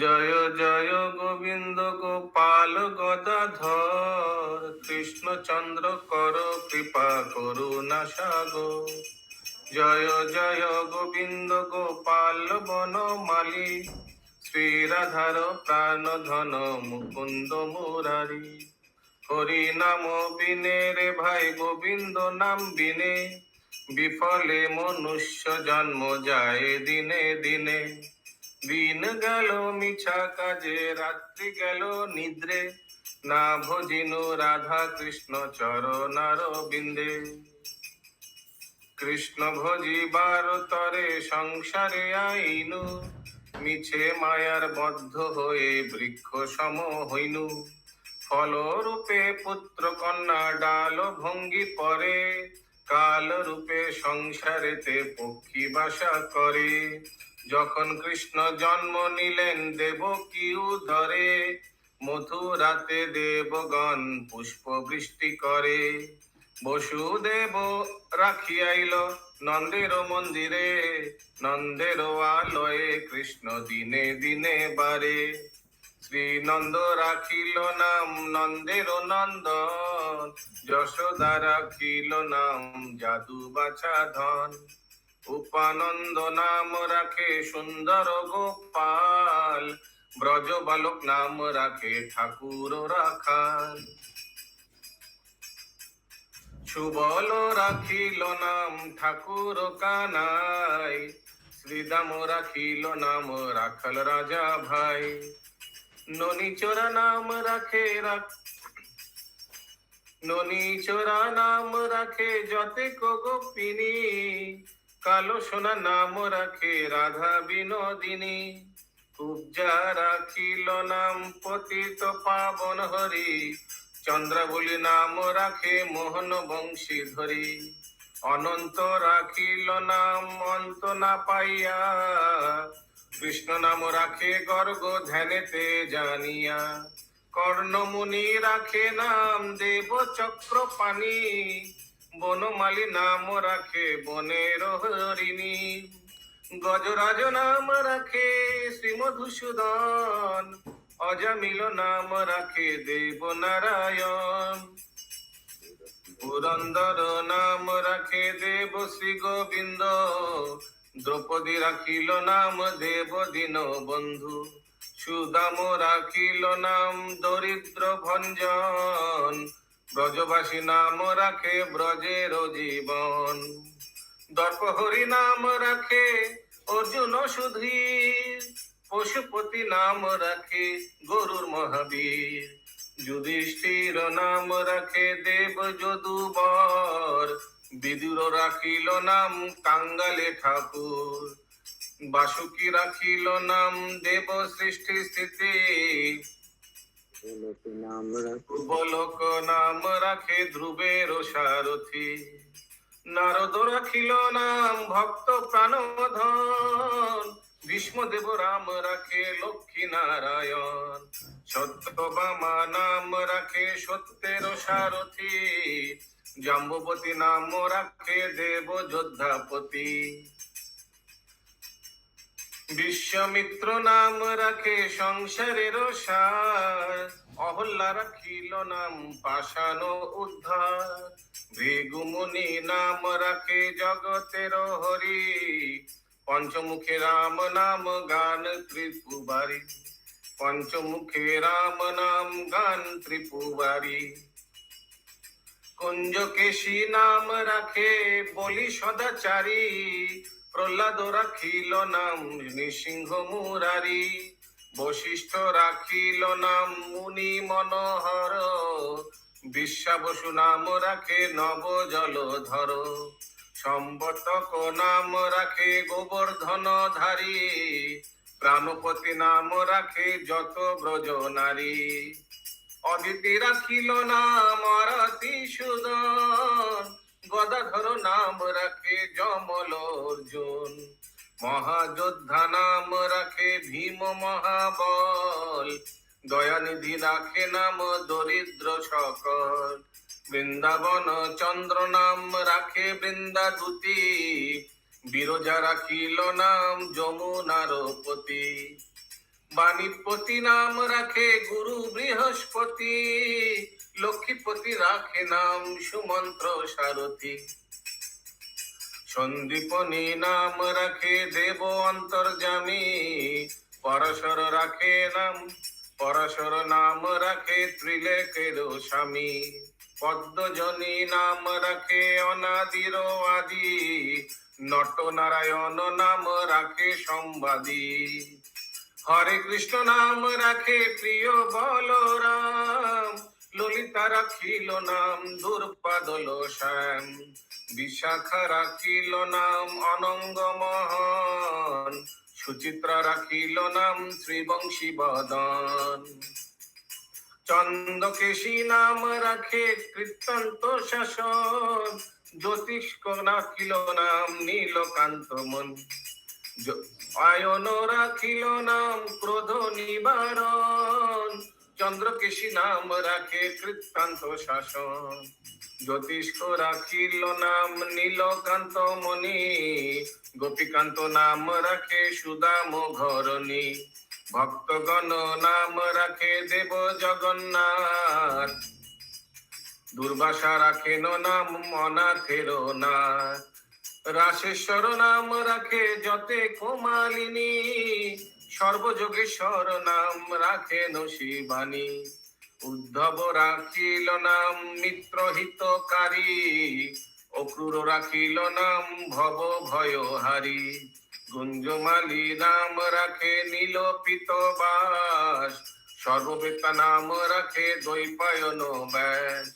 জয় জয় গোবিন্দ গোপাল গদাধর। কৃষ্ণচন্দ্র কর কৃপা করুণা সাগর। জয় জয় গোবিন্দ গোপাল বনমালী শ্রীরাধার প্রাণ ধন মুকুন্দ মুরারি। হরি নাম বিনে রে ভাই, গোবিন্দ নাম বিনে। বিফলে মনুষ্য জন্ম যায় দিনে দিনে। দিন গেল মিছা কাজে, রাত্রি গেল নিদ্রে। না ভজিনু রাধা কৃষ্ণ চরণার বিন্দে কৃষ্ণ ভজিবার তরে সংসারে আইনু। মিছে মায়ার বদ্ধ হয়ে বৃক্ষ সম হইনু। ফলরূপে পুত্র কন্যা ডাল ভঙ্গি পরে। কাল রূপে সংসারেতে পক্ষী বাসা করে। যখন কৃষ্ণ জন্ম নিলেন দেব কি ধরে, মথুরাতে দেবগণ পুষ্প বৃষ্টি করে। বসুদেব রাখিয়াইল নন্দের মন্দিরে নন্দের আলয়ে কৃষ্ণ দিনে দিনে বারে। শ্রী নন্দ রাখিল নাম নন্দের নন্দন, যশোদা রাখিল নাম জাদু বাছা ধন। উপানন্দ নাম রাখে সুন্দর গোপাল। ব্রজ বালক নাম রাখে ঠাকুর রাখাল। সুবল রাখিল নাম ঠাকুর কানাই। শ্রীদাম রাখিল নাম রাখল রাজা ভাই। ননিচোরা নাম রাখে রাখ ননিচোরা নাম রাখে যতে গোপিনী। কালো সোনা নাম রাখে রাধা বিনোদিনী। কুব্জা রাখিল নাম পতিত পাবন হরি। চন্দ্রাবলী নাম রাখে মোহন বংশী ধরি অনন্ত রাখিল নাম অন্ত না পাইয়া। কৃষ্ণ নাম রাখে গর্গ ধ্যানেতে জানিয়া। কর্ণমুনি রাখে নাম দেব চক্র পানি। বনমালী নাম রাখে বনের হরিণী গজরাজ নাম রাখে শ্রীমধুসূদন। অজামিল নাম রাখে দেব নারায়ণ পুরন্দর নাম রাখে দেব শ্রী গোবিন্দ। দ্রৌপদী রাখিল নাম দেব দীন বন্ধু। সুদাম রাখিল নাম দরিদ্র ভঞ্জন। ব্রজবাসী নাম রাখে ব্রজের জীবন। দর্পহরি নাম রাখে অর্জুন সুধীর। পশুপতি নাম রাখে গরুর মহাবীর। যুধিষ্ঠির নাম রাখে দেব যদুবর। বিদুর রাখিল নাম কাঙ্গালে ঠাকুর। বাসুকি রাখিল নাম দেব সৃষ্টি স্থিতি। বলক নাম রাখে ধ্রুবের সারথি। নারদ রাখিল নাম ভক্ত প্রাণধন। ভীষ্মদেব রাম রাখে লক্ষ্মী নারায়ণ সত্যবামা নাম রাখে সত্যের সারথি। জাম্বুবতী নাম রাখে দেব যোদ্ধাপতি। বিশ্বমিত্র নাম রাখে সংসারের সার। অহল্লা রাখিল নাম পাষাণ উদ্ধার। ভৃগুমুনি নাম রাখে জগতের হরি। পঞ্চমুখে রাম নাম গান ত্রিপুবারি। পঞ্চমুখে রাম নাম গান ত্রিপুবারি। কুঞ্জকেশী নাম রাখে বলি সদাচারী। প্রহ্লাদ রাখিল নাম নৃসিংহ মুরারি। বশিষ্ঠ রাখিল নাম মুনি মনোহর। বিশ্বাবসু নাম রাখে নব জলধর সম্বতক নাম রাখে গোবর্ধন ধারী। প্রাণপতি নাম রাখে যত ব্রজ নারী। অদিতি রাখিল নাম আরতি সুদন। গদাধর নাম রাখে যমল অর্জুন। মহাযোদ্ধা নাম রাখে ভীম মহাবল। দয়ানিধি রাখে নাম দরিদ্র সকল। বৃন্দাবন চন্দ্র নাম রাখে বৃন্দাদূতি। বিরজা রাখিল নাম যমুনার পতি বাণীপতি নাম রাখে গুরু বৃহস্পতি। লক্ষ্মীপতি রাখে নাম সুমন্ত্র সারথি। সন্দীপনী নাম রাখে দেব অন্তর্জামী পরশর রাখে নাম, পরশর নাম রাখে ত্রিলেকের স্বামী। পদ্মজনী নাম রাখে অনাদির আদি। নট নারায়ণ নাম রাখে সম্বাদী। হরে কৃষ্ণ নাম রাখে প্রিয় বলরাম। ললিতা রাখিল নাম দুর্পাদল শ্যাম। বিশাখা রাখিল নাম অনঙ্গ মহান। সুচিত্রা রাখিল নাম শ্রীবংশী বদন। চন্দ্রকেশী নাম রাখে কৃত্তান্ত শাসন জ্যোতিষ্ক রাখিল নাম নীলকান্ত মন। আয়ন রাখিল নাম ক্রোধ নিবারণ। চন্দ্রকেশী নাম রাখে কৃত্তান্ত শাসন। জ্যোতিষ্ক রাখিল নাম নীলকান্ত মণি। গোপীকান্ত নাম রাখে সুদাম ঘরণী। ভক্তগণ নাম রাখে দেব জগন্নাথ। দুর্বাসা রাখেন নাম অনাথের নাথ। রাশেশ্বর নাম রাখে যতে কোমালিনী। সর্বযোগেশ্বর নাম রাখেন শিবানী। উদ্ধব রাখিল নাম মিত্র হিতকারী অক্রুর রাখিল নাম ভব ভয়হারী। গুঞ্জমালি নাম রাখে নীলপিত বাস, সর্ববেতা নাম রাখে দৈপায়ন ব্যাস।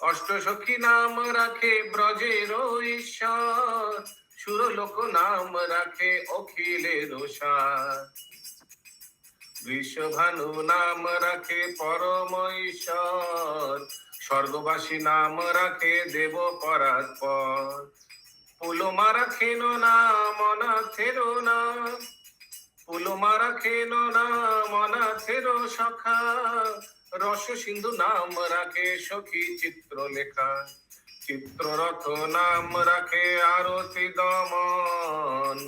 অষ্টসখী নাম রাখে ব্রজের ঈশ্বর সুরলোক নাম রাখে অখিলের সার বৃষভানু নাম রাখে পরম ঈশ্বর স্বর্গবাসী নাম রাখে দেব পরাৎপর। পুলমা রাখেন নাম অনাথের নাম পুলমা রাখেন নাম অনাথের সখা। রস সিন্ধু নাম রাখে সখী চিত্র লেখা চিত্ররথ নাম রাখে আরতি দমন।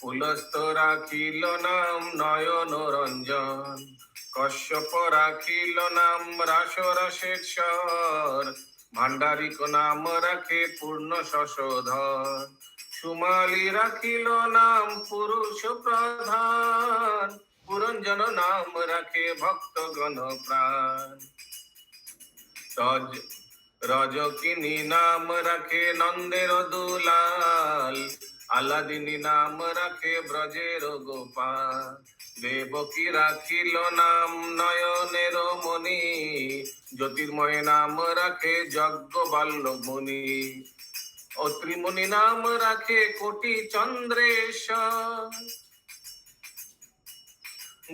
পুলস্ত রাখিল নাম নয়ন রঞ্জন। কশ্যপ রাখিল নাম রাস রসেশ্বর ভান্ডারিক নাম রাখে পূর্ণ শশধর সুমালি রাখিল নাম পুরুষ প্রধান। পুরঞ্জন নাম রাখে ভক্তগণ প্রাণ। রজ রজকিনী নাম রাখে নন্দের দুলাল, আলাদিনী নাম রাখে ব্রজের গোপাল। দেবকী রাখিল নাম নয়নের মণি, জ্যোতির্ময় নাম রাখে যজ্ঞ বাল্য মুনি অত্রিমুনি নাম রাখে কোটি চন্দ্রেশ্বর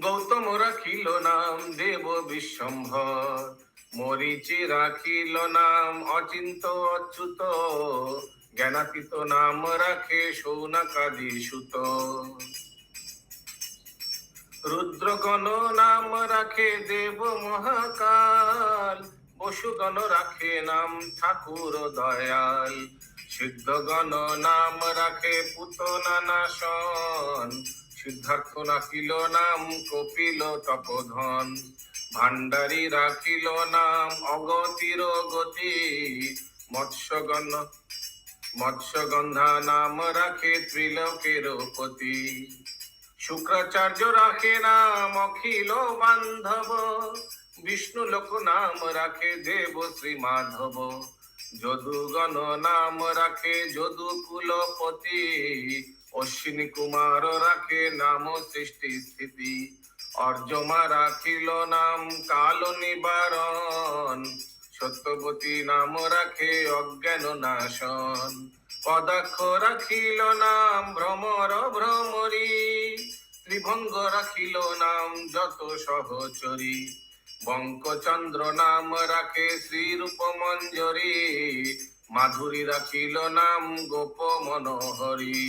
গৌতম রাখিল নাম দেব বিশ্বম্ভর। মরিচি রাখিল নাম অচিন্ত অচ্যুত, জ্ঞানাতীত নাম রাখে সৌনকাদি সুত। রুদ্রগণ নাম রাখে দেব মহাকাল পশুগণ রাখে নাম ঠাকুর দয়াল। সিদ্ধগণ নাম রাখে পুতনা নাশন সিদ্ধার্থ রাখিল নাম কপিল তপধন। ভান্ডারী রাখিল নাম অগতির গতি। মৎস্যগণ মৎস্যগন্ধা নাম রাখে ত্রিলোকের পতি শুক্রাচার্য রাখে নাম অখিল বান্ধব। বিষ্ণু লোক নাম রাখে দেব শ্রী মাধব। যদুগণ নাম রাখে যদু কুলপতি। অশ্বিনী কুমার রাখে নাম সৃষ্টি স্থিতি। অর্জমা রাখিল নাম কাল নিবারণ। সত্যবতী নাম রাখে অজ্ঞান নাশন। পদাক্ষ রাখিল নাম ভ্রমর ভ্রমরী। ত্রিভঙ্গ রাখিল নাম যত সহচরী। বঙ্কচন্দ্র নাম রাখে শ্রীরূপ মঞ্জরি মাধুরী রাখিল নাম গোপ মনোহরি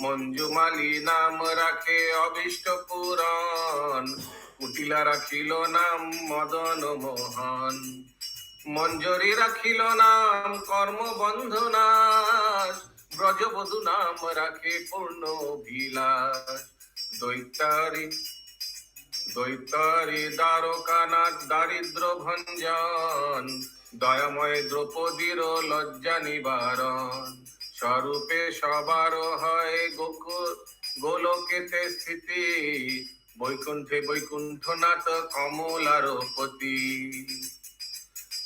মঞ্জুমালী নাম রাখে অবিষ্ট পুরাণ। কুটিলা রাখিল নাম মদন মোহন। মঞ্জরি রাখিল নাম কর্ম বন্ধনাশ। ব্রজবধূ নাম রাখে পূর্ণ অভিলাষ। দৈতারি দৈতারি দ্বারকানাথ দারিদ্র ভঞ্জন। দয়াময় দ্রৌপদীর লজ্জা নিবারণ। স্বরূপে সবার হয় গোকুল গোলকেতে স্থিতি। বৈকুণ্ঠে বৈকুণ্ঠনাথ কমলার পতি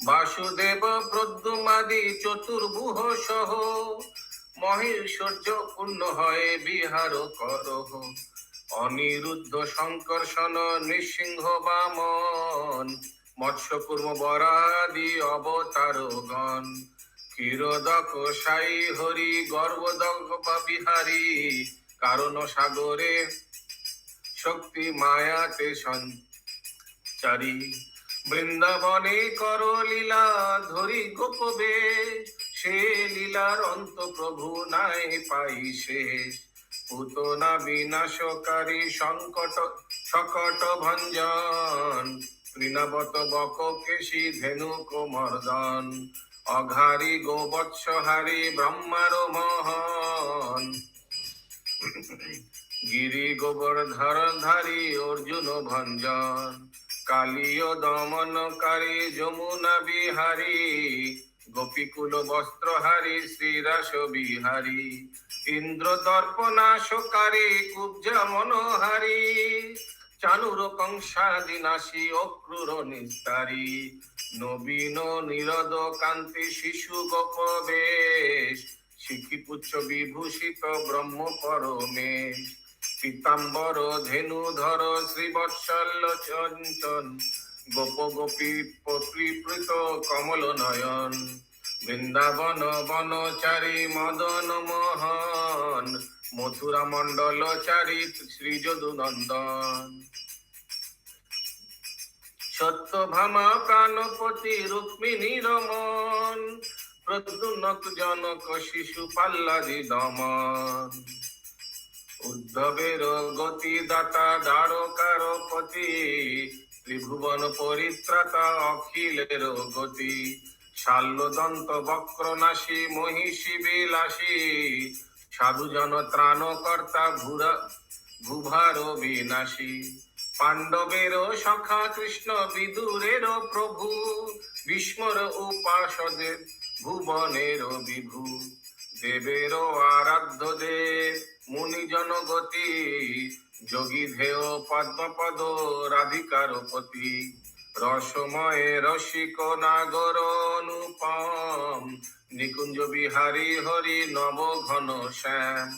বাসুদেব প্রদ্যুমাদি চতুর্ভুহ সহ মহেশ্বর্য পূর্ণ হয় বিহার করহ। অনিরুদ্ধ সংকর্ষণ নৃসিংহ বামন, মৎস্যকুর্ম বরাদি অবতারগণ। ক্ষীরদক সাই হরি গর্ভদক বিহারী কারণ সাগরে শক্তি মায়াতে সঞ্চারী। বৃন্দাবনে কর লীলা ধরি গোপবে, সে লীলার অন্ত প্রভু নাই পাই শেষ পুতনা বিনাশকারী সংকট, সকট ভঞ্জন। তৃণবত বক কেশী ধেনু কোমর্দন অঘারি গোবৎসহারি ব্রহ্মার মহন গিরি গোবর্ধর ধারি অর্জুন ভঞ্জন। কালীয় দমনকারী যমুনা বিহারী। গোপীকুল বস্ত্রহারী শ্রীরাস বিহারী। ইন্দ্র দর্পনাশকারী কুব্জা মনোহারী। চানুর কংসাদিনাশী অক্রুর নিস্তারী। নবীন নিরদ কান্তি শিশু গোপবেশ। শিখিপুচ্ছ বিভূষিত ব্রহ্ম পরমেশ। পীতাম্বর ধেনুধর শ্রীবৎসল্য চঞ্চন। গোপ গোপী পত্রীপৃত কমল নয়ন। বৃন্দাবন বনচারী মদন মোহন। মথুরা মণ্ডল চারিত শ্রী যদুনন্দন সত্যভামা প্রাণপতি রুক্মিণী রমন প্রদ্যুনক জনক শিশু পাল্লাদি দমন। উদ্ধবের গতি দাতা দ্বারকার পতি, ত্রিভুবন পরিত্রাতা অখিলের গতি। শাল্যদন্ত বক্রনাশী মহিষী বিলাসী সাধুজন ত্রাণকর্তা ভুরা, ভুভার বিনাশী। পাণ্ডবের সখা কৃষ্ণ বিদুরের প্রভু। ভীষ্মর উপাসদের ভুবনের বিভু। দেবের আরাধ্য দেব, মুনিজন গতি। যোগী ধেয় পদ্মপদ রাধিকার পতি রসময় রসিক নাগর অনুপম। নিকুঞ্জ বিহারী হরি নব ঘন শ্যাম।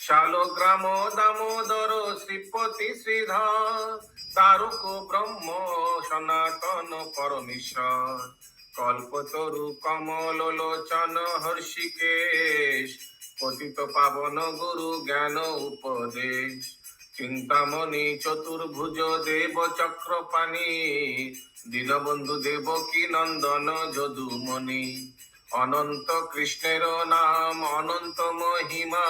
শালগ্রাম দামোদর শ্রীপতি শ্রীধর, তারক ব্রহ্ম সনাতন পরমেশ্বর। কল্পতরু কমল লোচন হর্ষিকেশ, পতিত পাবন গুরু জ্ঞান উপদেশ। চিন্তামণি চতুর্ভুজ দেব চক্রপাণি, দীনবন্ধু দেবকী নন্দন যদুমণি। অনন্ত কৃষ্ণের নাম, অনন্ত মহিমা।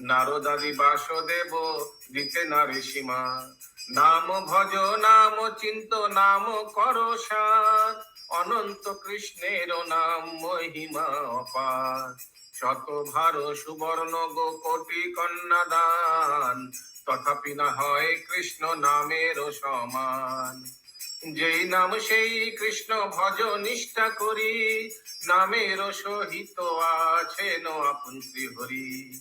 নারদাদি বাসদেব, দিতে নারে সীমা। নাম ভজ, নাম চিন্ত, নাম কর অনন্ত কৃষ্ণের নাম মহিমা অপার। শত ভার সুবর্ণ গো কোটি কন্যা দান। তথাপি না হয় কৃষ্ণ নামের সমান। যেই নাম সেই কৃষ্ণ ভজ নিষ্ঠা করি। নামের সহিত আছেন আপন হরি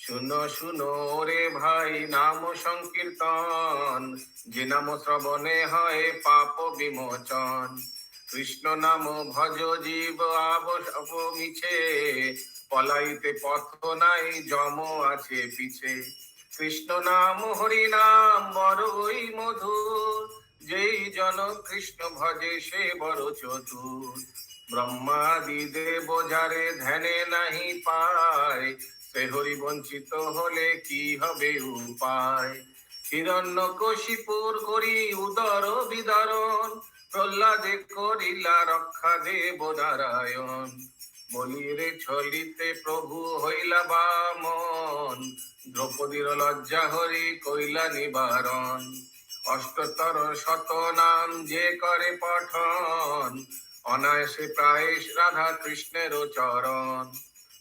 শুনো শুনো রে ভাই, নাম সংকীর্তন। যে নাম শ্রবণে হয় পাপ বিমোচন। কৃষ্ণ নাম ভজ জীব আবশ মিছে। পলাইতে পথ নাই জম আছে পিছে। কৃষ্ণ নাম, হরি নাম, বড়ই মধুর। যেই জন কৃষ্ণ ভজে সে বড় চতুর। ব্রহ্মাদি দেব যারে ধ্যানে নাহি পায়, সে হরি বঞ্চিত হলে কি হবে উপায়? হিরণ্য কশিপুর করি উদর বিদরণ, প্রহ্লাদে করিলা রক্ষা দেব নারায়ণ। বলিরে ছলিতে প্রভু হইলা বামন, দ্রৌপদীর লজ্জা হরি কইলা নিবারণ। অষ্টতর শত নাম যে করে পঠন অনায়াসে প্রায় রাধা কৃষ্ণের চরণ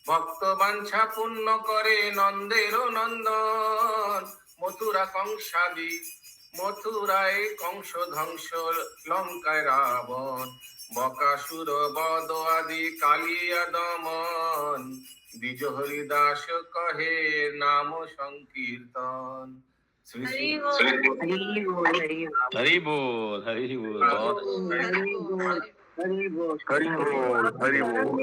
ভক্ত বাঞ্ছা পূর্ণ করে নন্দের নন্দন মথুরা কংসাদি মথুরায় কংস ধ্বংস লঙ্কায় রাবণ বকাসুর বদ আদি কালিয়া দমন দ্বিজ হরিদাস কহে নাম সংকীর্তন হরি বোল হরি বোল হরি বোল হরি বোল Haribol, Haribol, Haribol.